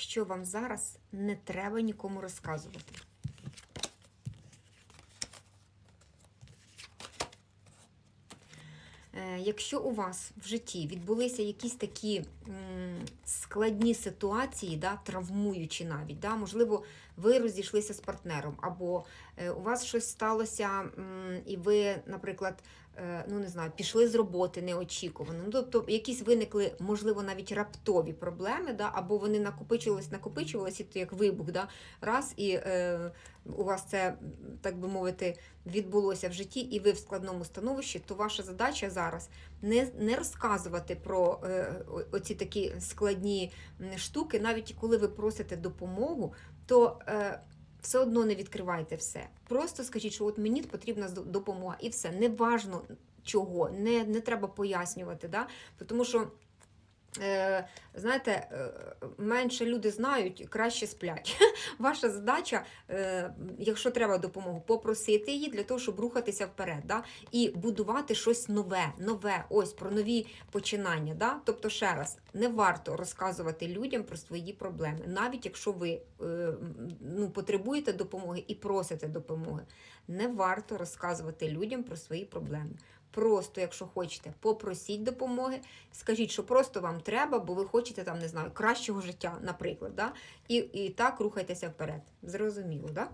що вам зараз не треба нікому розказувати. Е, Якщо у вас в житті відбулися якісь такі складні ситуації, да, травмуючі навіть, да, можливо, ви розійшлися з партнером, або е, у вас щось сталося, і ви, наприклад, ну не знаю, пішли з роботи неочікувано. Ну, тобто якісь виникли, можливо, навіть раптові проблеми, да, або вони накопичувались, накопичувалися, то як вибух, да, раз, і е, у вас це, так би мовити, відбулося в житті, і ви в складному становищі, то ваша задача зараз не, не розказувати про е, оці такі складні штуки, навіть коли ви просите допомогу, то е, все одно не відкривайте все. Просто скажіть, що от мені потрібна допомога, і все. Неважно чого, не, не треба пояснювати. Да? Тому що. Е, знаєте, е, менше люди знають, краще сплять. Ваша задача, е, якщо треба допомогу, попросити її для того, щоб рухатися вперед, да? і будувати щось нове, нове, ось про нові починання. Да? Тобто, ще раз, не варто розказувати людям про свої проблеми, навіть якщо ви ну, потребуєте допомоги і просите допомоги. Не варто розказувати людям про свої проблеми. Просто, якщо хочете, попросіть допомоги, скажіть, що просто вам треба, бо ви хочете там, не знаю, кращого життя, наприклад, да? і, і так рухайтеся вперед. Зрозуміло, так? Да?